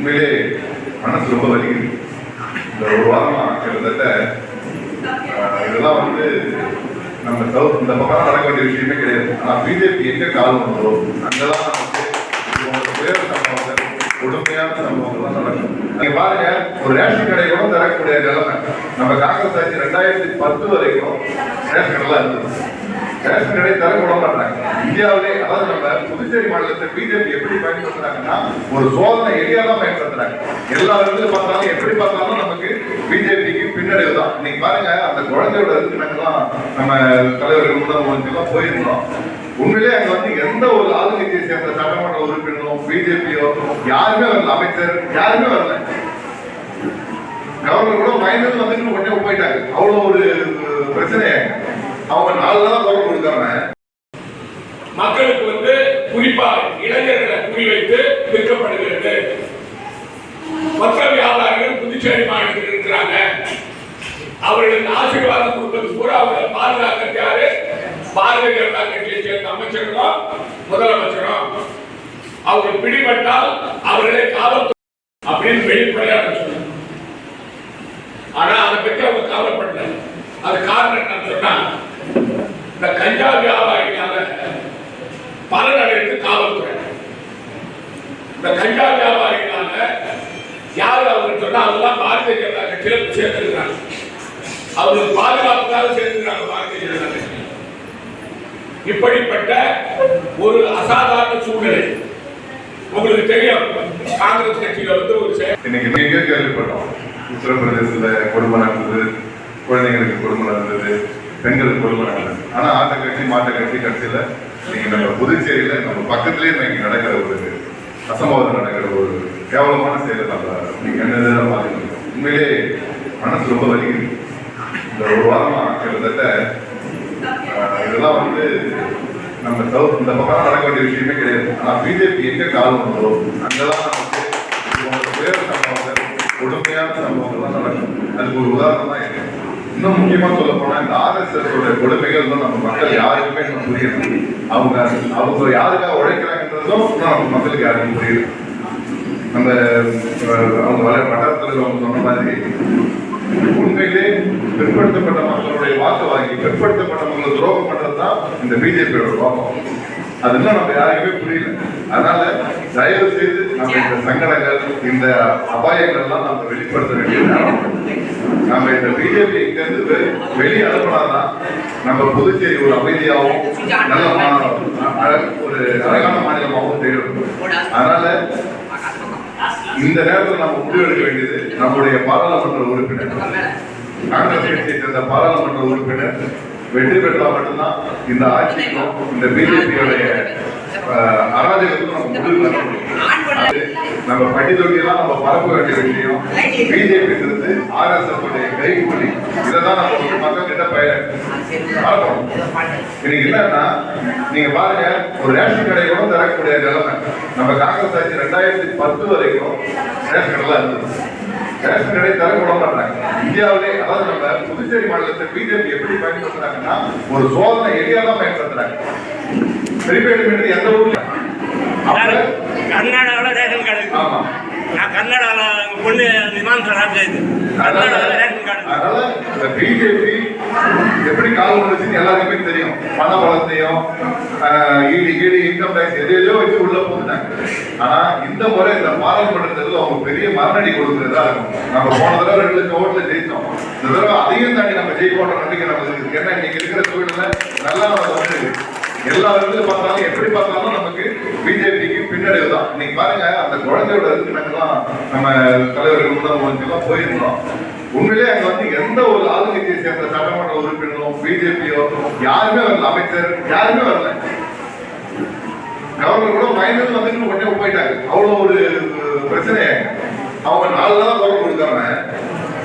உண்மையிலே மனசு ரொம்ப வலிக்குது. இந்த ஒரு வாரமா கிட்டத்தட்ட இதெல்லாம் வந்து நம்ம சவுத் இந்த பக்கம் நடக்க வேண்டிய விஷயமே கிடையாது. ஆனா பிஜேபி எங்க காலம் வந்தோ அங்கதான் நமக்கு இவங்க சம்பவங்கள் கொடுமையான சம்பவங்கள்லாம் நடக்கும். நீங்க பாருங்க ஒரு ரேஷன் கடை கூட தரக்கூடிய நிலைமை. நம்ம காங்கிரஸ் ஆட்சி ரெண்டாயிரத்தி பத்து வரைக்கும் ரேஷன் கடைலாம் இருந்தது. ரேஷன் கடை தர விட மாட்டாங்க. இந்தியாவிலே அதாவது நம்ம புதுச்சேரி மாநிலத்தை பிஜேபி எப்படி பயன்படுத்துறாங்கன்னா ஒரு சோதனை எளியா தான் பயன்படுத்துறாங்க. எல்லா இடத்துல பார்த்தாலும் எப்படி பார்த்தாலும் நமக்கு பிஜேபிக்கு பின்னடைவு தான். இன்னைக்கு பாருங்க அந்த குழந்தையோட இருக்கு நம்ம தலைவர்கள் முதலமைச்சர்லாம் போயிருந்தோம். உண்மையிலே அங்க வந்து எந்த ஒரு ஆளுங்கட்சியை சேர்ந்த சட்டமன்ற உறுப்பினரோ பிஜேபியோ யாருமே வரல. அமைச்சர் யாருமே வரல. கவர்னர் கூட பயந்து வந்து உடனே போயிட்டாங்க அவ்வளவு ஒரு பிரச்சனையாங்க அவங்க நாலு நாள் குரல் கொடுக்காம. மக்களுக்கு வந்து குறிப்பா இளைஞர்களை குறிவைத்து விற்கப்படுகிறது. மொத்த வியாபாரிகள் புதுச்சேரி மாநிலத்தில் இருக்கிறாங்க. அவர்களுக்கு ஆசீர்வாதம் கொடுப்பது பூரா அவர்களை பாதுகாக்க யாரு? பாரதிய ஜனதா கட்சியை சேர்ந்த அமைச்சர்களும் முதலமைச்சரும். அவங்க பிடிபட்டால் அவர்களை காவல் அப்படின்னு வெளிப்படையாக சொன்னாங்க ஆனா அதை பற்றி அவங்க கவலைப்படல. அது காரணம் என்னன்னு சொன்னா இந்த கஞ்சா வியாபாரிக்காக பலன் அடைந்து காவல்துறை. இந்த கஞ்சா வியாபாரிக்காக யார் அவங்க சொன்னா அதெல்லாம் பாரதிய ஜனதா கட்சியில் சேர்ந்திருக்காங்க அவங்களுக்கு பாதுகாப்புக்காக சேர்ந்திருக்காங்க பாரதிய ஜனதா கட்சி. இப்படிப்பட்ட ஒரு அசாதாரண சூழ்நிலை உங்களுக்கு தெரியும். காங்கிரஸ் கட்சியில வந்து ஒரு இன்னைக்கு நீங்க கேள்விப்பட்டோம். உத்தரப்பிரதேசத்துல கொடுமை நடந்தது குழந்தைங்களுக்கு கொடுமை நடந்தது பெண்களுக்கு கொடுமை நடந்தது ஆனா ஆட்டை கட்டி மாட்டை கட்டி கட்சியில நீங்க நம்ம புதுச்சேரியில நம்ம பக்கத்திலேயே இன்னைக்கு நடக்கிற ஒரு அசம்பாவிதம் நடக்கிற ஒரு கேவலமான செயலை நம்ம நீங்க என்ன பாத்துக்கணும் உண்மையிலே மனசு ரொம்ப வலிக்குது. இந்த ஒரு வாரமா கிட்டத்தட்ட இதெல்லாம் வந்து நம்ம சவுத் இந்த பக்கம் நடக்க வேண்டிய விஷயமே கிடையாது. ஆனா பிஜேபி எங்க காலம் வந்தோ அங்கதான் நமக்கு இவங்க துயர சம்பவங்கள் கொடுமையான சம்பவங்கள்லாம் நடக்கும். அதுக்கு ஒரு உதாரணம் தான் இருக்கு இன்னும் முக்கியமா சொல்ல போனா இந்த ஆர்எஸ்எஸ் கொடுமைகள் தான் நம்ம மக்கள் யாருக்குமே இன்னும் புரியல. அவங்க அவங்க யாருக்காக உழைக்கிறாங்கன்றதும் இன்னும் நம்ம மக்களுக்கு யாருக்கும் புரியல. நம்ம அவங்க வர வட்டாரத்தில் அவங்க சொன்ன மாதிரி உண்மையிலே பிற்படுத்தப்பட்ட மக்களுடைய வாக்கு வாங்கி பிற்படுத்தப்பட்ட மக்களை துரோகம் பண்றது தான் இந்த பிஜேபியோட நோக்கம் அது இன்னும் நம்ம யாருக்குமே புரியல. அதனால தயவு செய்து நம்ம இந்த சங்கடங்கள் இந்த அபாயங்கள்லாம் நம்ம வெளிப்படுத்த வேண்டிய நம்ம இந்த பிஜேபி இங்கிருந்து வெ- வெளியே அனுப்பினாதான் நம்ம புதுச்சேரி ஒரு அமைதியாகவும் நல்ல மாநிலம் ஒரு அழகான மாநிலமாகவும் தெரியும் அதனால இந்த நேரத்தில் நம்ம முடிவெடுக்க வேண்டியது நம்முடைய பாராளுமன்ற உறுப்பினர். காங்கிரஸ் கட்சியை சேர்ந்த பாராளுமன்ற உறுப்பினர் வெற்றி பெற்றால் மட்டும்தான் இந்த ஆட்சிக்கும் இந்த பிஜேபியோடைய நம்ம படித்தொகையெல்லாம் அது நம்ம நம்ம பரப்ப வேண்டிய விஷயம் பிஜேபிங்கிறது ஆர்எஸ்எஸ் உடைய கைகூலி இதை தான் நம்ம மக்கள் கிட்ட பயன். பரப்பணும் இன்னைக்கு என்னன்னா நீங்க பாருங்க ஒரு ரேஷன் கடை கூட தரக்கூடிய நிலைமை. நம்ம காங்கிரஸ் ஆட்சி ரெண்டாயிரத்தி பத்து வரைக்கும் ரேஷன் கடைலாம் இருந்தது. ரேஷன் கடை தர விட மாட்டாங்க. இந்தியாவிலே அதாவது நம்ம புதுச்சேரி மாநிலத்தை பிஜேபி எப்படி பயன்படுத்துறாங்கன்னா ஒரு சோதனை எளியா தான் பயன்படுத்துறாங்க. மீட்டர் எந்த ஊர்ல? கர்நாடகாவில் ரேஷன் கார்டு. நான் கர்நாடகாவில் பொண்ணு விமானத்தில் கர்நாடகாவில் ரேஷன் கார்டு. அதனால இந்த பிஜேபி எப்படி கால் பண்ணுச்சுன்னு எல்லாருக்குமே தெரியும். பண பலத்தையும் ஈடி ஈடி இன்கம் டேக்ஸ் எதையோ வச்சு உள்ள போட்டுட்டாங்க. ஆனா இந்த முறை இந்த பாராளுமன்ற அவங்க பெரிய மரணடி கொடுக்கிறதா இருக்கும். நம்ம போன தடவை ரெண்டு லட்சம் ஓட்டுல ஜெயிச்சோம் இந்த தடவை அதையும் தாண்டி நம்ம ஜெயிப்போன்ற நம்பிக்கை நமக்கு இருக்கு. ஏன்னா இன்னைக்கு இருக்கிற சூழ்நிலை நல்லா வந்து எல்லா விதத்துல பார்த்தாலும் எப்படி பார்த்தாலும் நமக்கு பிஜேபிக்கு பின்னடைவு தான் இன்னைக்கு பாருங்க அந்த குழந்தையோட இருக்கு நம்ம தலைவர்கள் முதலமைச்சர்லாம் போயிருந்தோம். உண்மையிலே அங்க வந்து எந்த ஒரு ஆளுங்கட்சியை சேர்ந்த சட்டமன்ற உறுப்பினரும் பிஜேபியோ யாருமே வரல. அமைச்சர் யாருமே வரல. கவர்னர் கூட பயந்து வந்துட்டு உடனே போயிட்டாங்க அவ்வளவு ஒரு பிரச்சனை அவங்க நாலு தான் குரல் கொடுக்காம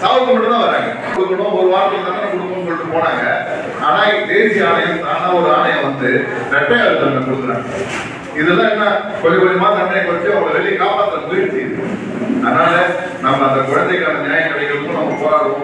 சாவுக்கு மட்டும் தான் வராங்க. கொடுக்கணும் ஒரு வாரத்துக்கு தானே குடும்பம் சொல்லிட்டு போனாங்க. ஆனா தேசிய ஆணையம் தானா ஒரு ஆணையம் வந்து ரெட்டை அழுத்தம் கொடுக்குறாங்க. இதெல்லாம் என்ன கொஞ்சம் கொஞ்சமா தண்டனை குறைச்சு அவங்களை வெளியே காப்பாற்ற முயற்சி அதனால நம்ம அந்த குழந்தைக்கான நியாயம் கிடைக்கிறதுக்கும் நம்ம போராடுவோம்